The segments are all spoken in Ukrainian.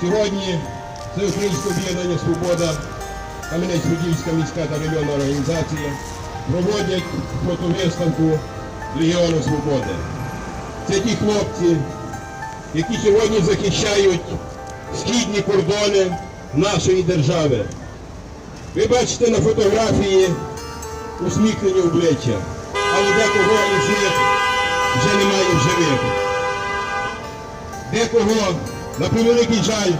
Сьогодні це Українське об'єднання Свобода, Кам'янець-Подільська міська та районна організація проводять фотовиставку Легіону Свободи. Це ті хлопці, які сьогодні захищають східні кордони нашої держави. Ви бачите на фотографії усміхнені обличчя, але декого із них вже немає в живих. Декого, на превеликий жаль,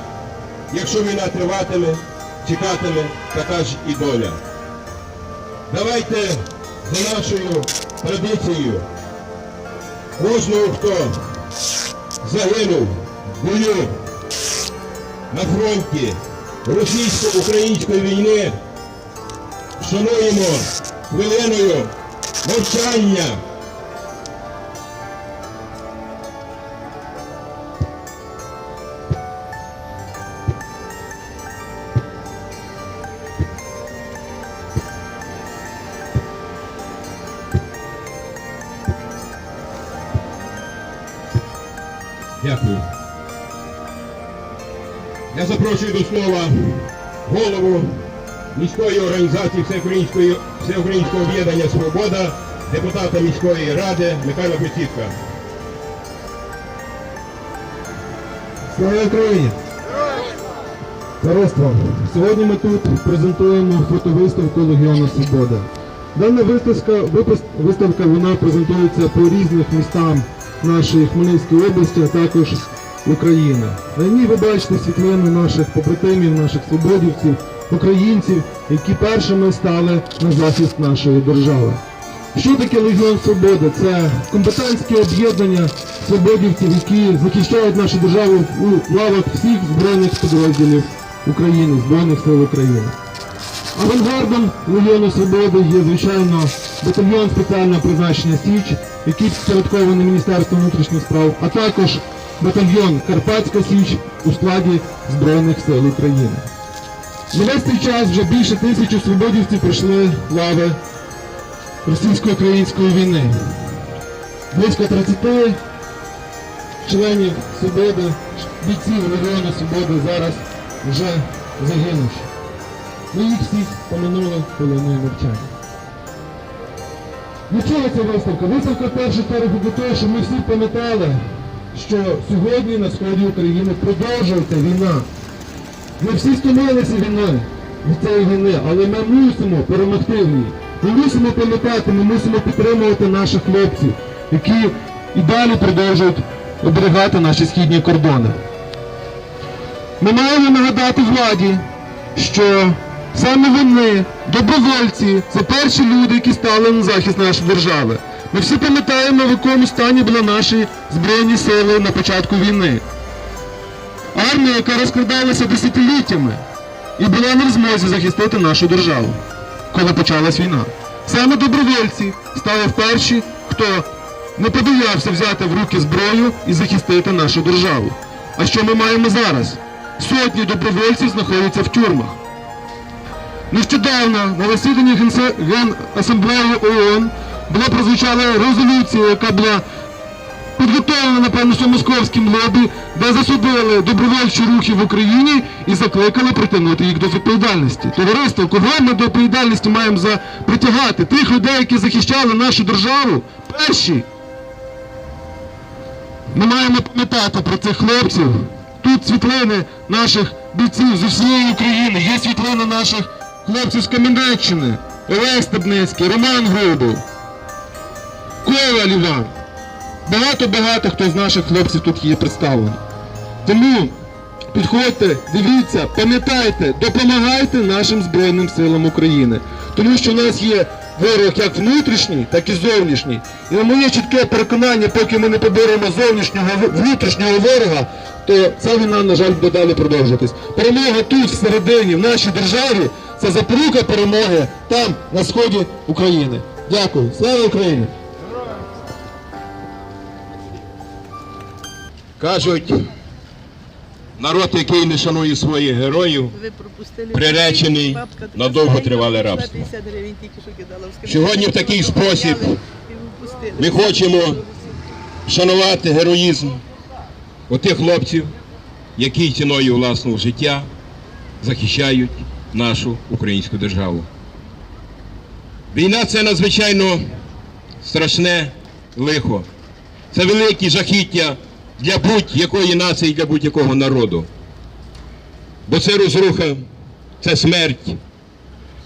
якщо війна триватиме, чекатиме така ж і доля. Давайте за нашою традицією кожного, хто загинув в бою на фронті російсько-української війни, шануємо хвилиною мовчання. Дякую. Я запрошую до слова голову міської організації Всеукраїнського об'єднання Свобода, депутата міської ради Михайла Посідка. Слава Україні! Товариство, сьогодні ми тут презентуємо фотовиставку Легіону Свобода. Дана виставка, виставка вона презентується по різних містам нашої Хмельницької області, а також України. На ній ви бачите світлини наших побратимів, наших свободівців, українців, які першими стали на захист нашої держави. Що таке Легіон Свободи? Це компетентське об'єднання свободівців, які захищають нашу державу у лавах всіх збройних підрозділів України, Збройних сил України. Авангардом Легіону Свободи є, звичайно, батальйон спеціального призначення Січ, який підпорядкований Міністерством внутрішніх справ, а також батальйон Карпатська Січ у складі Збройних сил України. За весь цей час вже більше тисячі свободівців пройшли лави російсько-української війни. Близько 30 членів Свободи, бійців Легіону Свободи зараз вже загинувши. Ми їх всіх поминули хвилиною мовчання. Для чого ця виставка? Виставка чергу для того, щоб ми всі пам'ятали, що сьогодні на сході України продовжується війна. Ми всі стомилися війною від цієї війни, але ми мусимо перемогти в ній. Ми мусимо пам'ятати, ми мусимо підтримувати наших хлопців, які і далі продовжують оберігати наші східні кордони. Ми маємо нагадати владі, що саме вони, добровольці, це перші люди, які стали на захист нашої держави. Ми всі пам'ятаємо, в якому стані були наші збройні сили на початку війни. Армія, яка розкрадалася десятиліттями і була не в змозі захистити нашу державу, коли почалась війна. Саме добровольці стали перші, хто не побоявся взяти в руки зброю і захистити нашу державу. А що ми маємо зараз? Сотні добровольців знаходяться в тюрмах. Нещодавно на засіданні Генасамблеї ООН була прозвучала резолюція, яка була підготовлена, напевно, що московським лобі, де засудили добровольчі рухи в Україні і закликали притягнути їх до відповідальності. Товариство, кого ми до відповідальності маємо за притягати? Тих людей, які захищали нашу державу, перші. Ми маємо пам'ятати про цих хлопців. Тут світлини наших бійців з усієї України, є світлини наших хлопців з Кам'янеччини, Олег Стебницький, Роман Грубов, Коваль Іван. Багато-багато хто з наших хлопців тут є представлений. Тому підходьте, дивіться, пам'ятайте, допомагайте нашим Збройним силам України. Тому що в нас є ворог як внутрішній, так і зовнішній. І на моє чітке переконання, поки ми не поборемо зовнішнього внутрішнього ворога, то ця війна, на жаль, буде далі продовжуватись. Перемога тут, всередині, в нашій державі, це запорука перемоги там, на сході України. Дякую. Слава Україні! Кажуть, народ, який не шанує своїх героїв, Приречений на довготривале рабство. 50 гривень тільки що кидала. в скриньку. Сьогодні в такий спосіб ми хочемо шанувати героїзм отих хлопців, які ціною власного життя захищають нашу українську державу. Війна це надзвичайно страшне лихо. Це великі жахіття для будь-якої нації, для будь-якого народу. Бо це розруха, це смерть,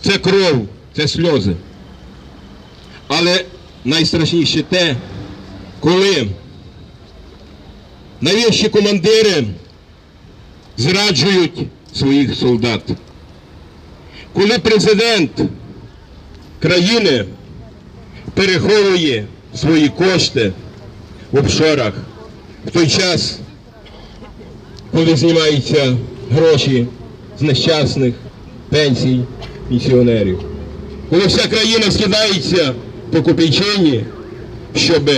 це кров, це сльози. Але найстрашніше те, коли найвищі командири зраджують своїх солдат. Коли президент країни переховує свої кошти в офшорах в той час, коли знімаються гроші з нещасних пенсій пенсіонерів. Коли вся країна скидається по копійчині, щоб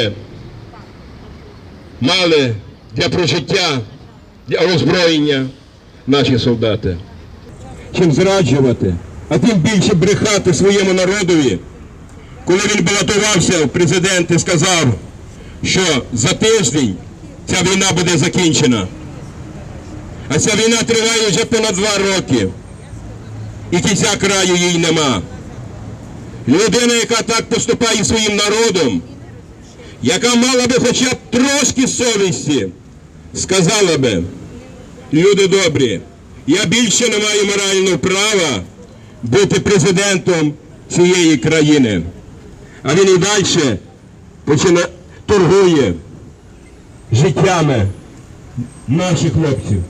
мали для прожиття, для озброєння наші солдати. Чим зраджувати, а тим більше брехати своєму народові, коли він балотувався в президенти, сказав, що за тиждень ця війна буде закінчена. А ця війна триває вже понад два роки. І кінця краю їй нема. Людина, яка так поступає своїм народом, яка мала би хоча б трошки совісті, сказала би, люди добрі, я більше не маю морального права бути президентом цієї країни. А він і далі почина... торгує життями наших хлопців,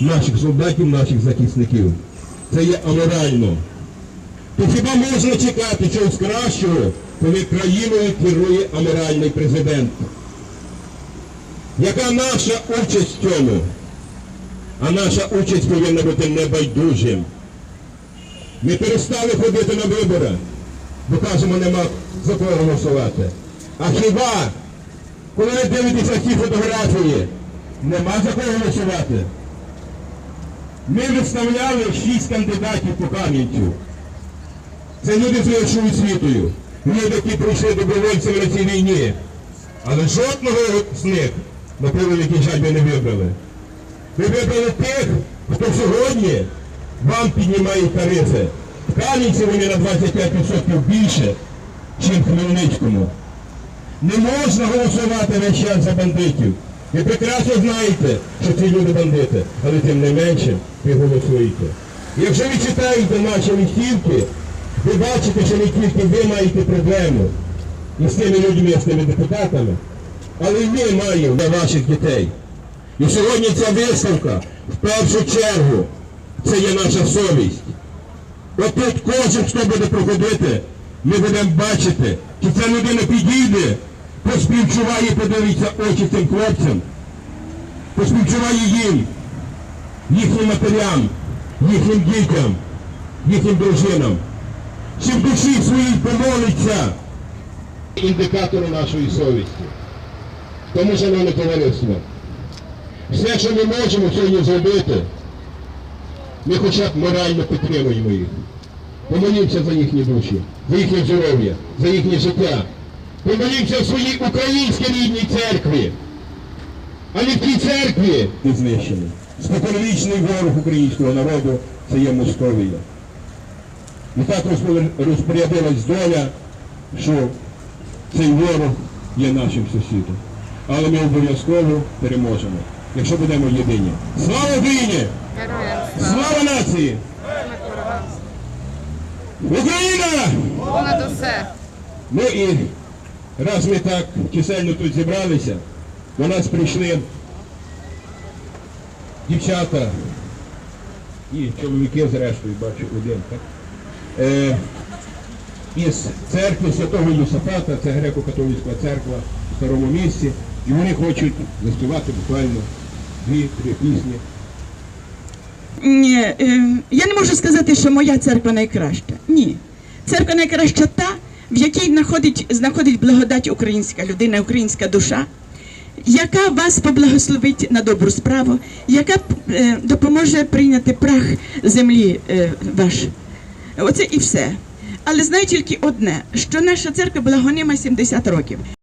наших солдатів, наших захисників. Це є аморально. То хіба можна чекати чогось кращого, коли країною керує аморальний президент? Яка наша участь в цьому? А наша участь повинна бути небайдужим. Ми перестали ходити на вибори, бо кажемо, нема за кого голосувати. А хіба, коли ви дивитеся ті фотографії, нема за кого голосувати? Ми виставляли шість кандидатів по Кам'янцю. Це люди з іншою освітою. Люди, які прийшли добровольцями на цій війні. Але жодного з них, на превеликий жаль, ви не вибрали. Ви вибрали тих, хто сьогодні вам піднімає тарифи. В Кам'янці вони на 25% більше, ніж в Хмельницькому. Не можна голосувати весь час за бандитів. Ви прекрасно знаєте, що ці люди бандити, але тим не менше ви голосуєте. Якщо ви читаєте наші листівки, ви бачите, що не тільки ви маєте проблему із тими людьми, з тими депутатами, але й ми маємо для ваших дітей. І сьогодні ця виставка в першу чергу це є наша совість. От тут кожен, хто буде проходити, ми будемо бачити, чи ця людина підійде, поспівчуває, подивиться очі цим хлопцям, поспівчуває їм, їхнім матерям, їхнім дітям, їхнім дружинам. Чи в душі своїй помолиться індикатору нашої совісті. Тому, шановне товариство, все, що ми можемо сьогодні зробити, ми хоча б морально підтримуємо їх. Помолімося за їхні душі, за їхнє здоров'я, за їхнє життя. Помолімося в своїй українській рідній церкві. А не в тій церкві не знищені. Споконвічний ворог українського народу це є Московія. І так розпорядилась доля, що цей ворог є нашим сусідом. Але ми обов'язково переможемо, якщо будемо єдині. Слава Україні! Слава! Нації! Україна! Понад усе! Ну і раз ми так чисельно тут зібралися, до нас прийшли дівчата і чоловіки, зрештою, бачу, один, так? Е, із церкви Святого Юсафата, це греко-католицька церква в старому місці, і вони хочуть заспівати буквально дві-три пісні. Ні, е, я не можу сказати, що моя церква найкраща. Ні. Церква найкраща та, в якій знаходить, знаходить благодать українська людина, українська душа, яка вас поблагословить на добру справу, яка е, допоможе прийняти прах землі е, ваш. Оце і все. Але знаю тільки одне, що наша церква була гонима 70 років.